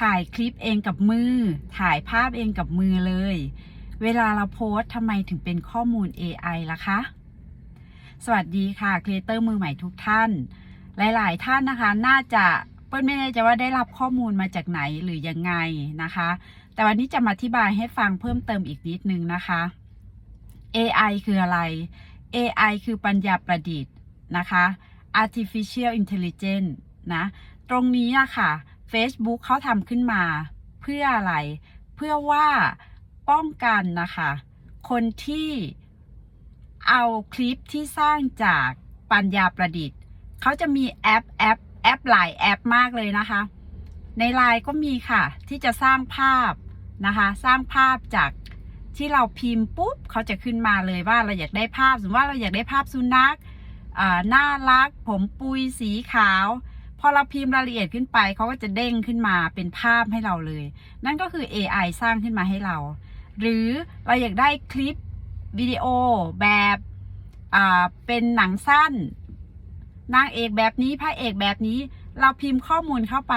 ถ่ายคลิปเองกับมือ ถ่ายภาพเองกับมือเลย เวลาเราโพสทำไมถึงเป็นข้อมูล AI ล่ะคะ สวัสดีค่ะครีเอเตอร์มือใหม่ทุกท่าน หลาย ๆ ท่านนะคะ น่าจะเปิ้ลไม่แน่ใจว่าได้รับข้อมูลมาจากไหนหรือยังไงนะคะ แต่วันนี้จะมาอธิบายให้ฟังเพิ่มเติมอีกนิดนึงนะคะ AI คืออะไร AI คือปัญญาประดิษฐ์นะคะ artificial intelligence นะ ตรงนี้อะค่ะ Facebook เขาทำขึ้นมา เพื่ออะไร เพื่อว่าป้องกันนะคะ คนที่เอาคลิปที่สร้างจากปัญญาประดิษฐ์เขาจะมีแอปแอปแอปหลายแอปมากเลยนะคะ ในไลน์ก็มีค่ะ ที่จะสร้างภาพนะคะ สร้างภาพจากที่เราพิมพ์ปุ๊บเขาจะขึ้นมาเลยว่าเราอยากได้ภาพสมมติว่าเราอยากได้ภาพสุนัขอ่าน่ารัก ผมปุยสีขาว พอเราพิมพ์รายละเอียดขึ้นไปเขาก็จะเด้งขึ้นมาเป็นภาพให้เราเลย นั่นก็คือ AI สร้างขึ้นมาให้เรา หรือเราอยากได้คลิปวิดีโอแบบเป็นหนังสั้นนางเอกแบบนี้พระเอกแบบนี้ เราพิมพ์ข้อมูลเข้าไป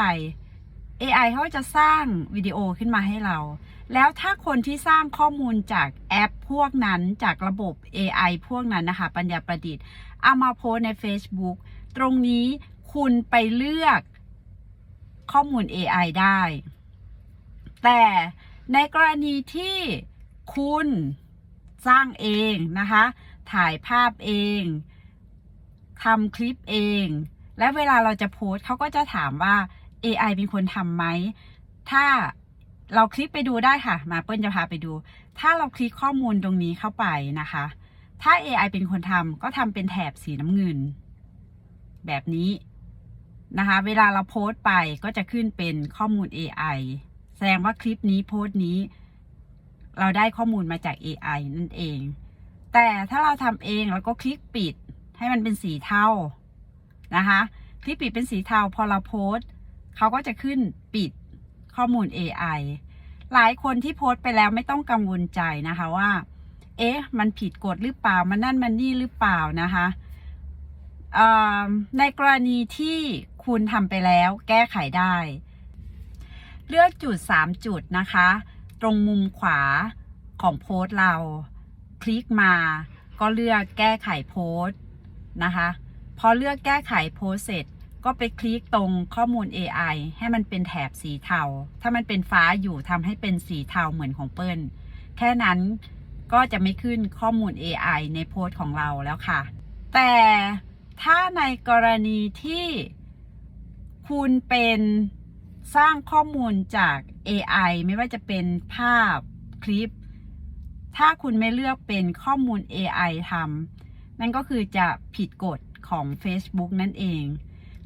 AI เขาจะสร้างวิดีโอขึ้นมาให้เรา แล้วถ้าคนที่สร้างข้อมูลจากแอปพวกนั้นจากระบบ AI พวกนั้นนะคะ ปัญญาประดิษฐ์ เอามาโพสใน Facebook ตรงนี้ คุณไปเลือกข้อมูล AI ได้ แต่ในกรณีที่คุณสร้างเองนะคะ ถ่ายภาพเองทำคลิปเอง และเวลาเราจะโพสต์เขาก็จะถามว่า AI เป็นคนทำไหม ถ้าเราคลิกไปดูได้ค่ะ มาเปิ้ลจะพาไปดู ถ้าเราคลิกข้อมูลตรงนี้เข้าไปนะคะ ถ้า AI เป็นคนทำก็ทำเป็นแถบสีน้ำเงิน แบบนี้ นะคะ เวลาเราโพสต์ไปก็จะขึ้นเป็นข้อมูล AI แสดงว่าคลิปนี้โพสต์นี้ เราได้ข้อมูลมาจาก AI นั่นเอง แต่ถ้าเราทำเองเราก็คลิกปิดให้มันเป็นสีเทานะคะ คลิกปิดเป็นสีเทาพอเราโพสต์เขาก็จะขึ้นปิดข้อมูล AI หลายคนที่โพสต์ไปแล้วไม่ต้องกังวลใจนะคะว่า เอ๊ะ มันผิดกฎหรือเปล่า มันนั่นมันนี่หรือเปล่านะคะในกรณีที่ คุณทำไปแล้วแก้ไขได้ เลือกจุด 3 จุดนะคะ ตรงมุมขวาของโพสต์เรา คลิกมาก็เลือกแก้ไขโพสต์นะคะ พอเลือกแก้ไขโพสต์เสร็จ ก็ไปคลิกตรงข้อมูล AI ให้มันเป็นแถบสีเทา ถ้ามันเป็นฟ้าอยู่ทำให้เป็นสีเทาเหมือนของเปิ้ล แค่นั้นก็จะไม่ขึ้นข้อมูล AI ในโพสต์ของเราแล้วค่ะ แต่ถ้าในกรณีที่ คุณเป็นสร้างข้อมูลจาก AI ไม่ว่าจะเป็นภาพคลิป ถ้าคุณไม่เลือกเป็นข้อมูล AI ทำนั่นก็คือจะผิดกฎของ Facebook นั่นเอง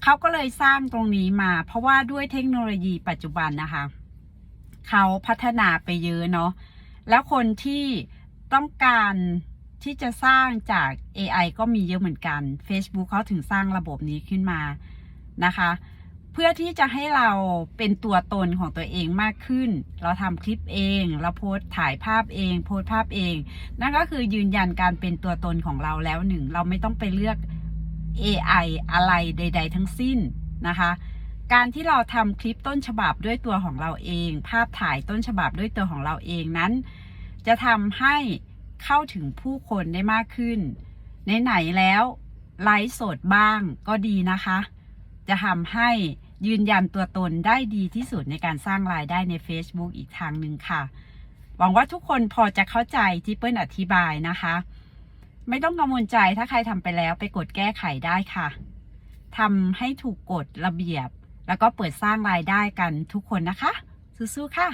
เขาก็เลยสร้างตรงนี้มา เพราะว่าด้วยเทคโนโลยีปัจจุบันนะคะ เขาพัฒนาไปเยอะเนาะ แล้วคนที่ต้องการที่จะสร้างจาก AI ก็มีเยอะเหมือนกัน Facebook เขาถึงสร้างระบบนี้ขึ้นมานะคะ เพื่อที่จะให้เราเป็นตัวตนของตัวเองมากขึ้น เราทำคลิปเอง เราโพสถ่ายภาพเอง โพสภาพเอง นั่นก็คือยืนยันการเป็นตัวตนของเราแล้วหนึ่ง เราไม่ต้องไปเลือก AI อะไรใด ๆ ทั้งสิ้นนะคะ การที่เราทำคลิปต้นฉบับด้วยตัวของเราเอง ภาพถ่ายต้นฉบับด้วยตัวของเราเองนั้น จะทำให้เข้าถึงผู้คนได้มากขึ้น ไหนๆแล้วไลฟ์สดบ้างก็ดีนะคะ จะทำให้ ยืนยันตัวตนได้ดีที่สุดในการสร้างรายได้ใน Facebook อีกทางหนึ่งค่ะ หวังว่าทุกคนพอจะเข้าใจที่เปิ้ลอธิบายนะคะ ไม่ต้องกังวลใจถ้าใครทำไปแล้วไปกดแก้ไขได้ค่ะทำให้ถูกกฎระเบียบ แล้วก็เปิดสร้างรายได้กันทุกคนนะคะ สู้ๆค่ะ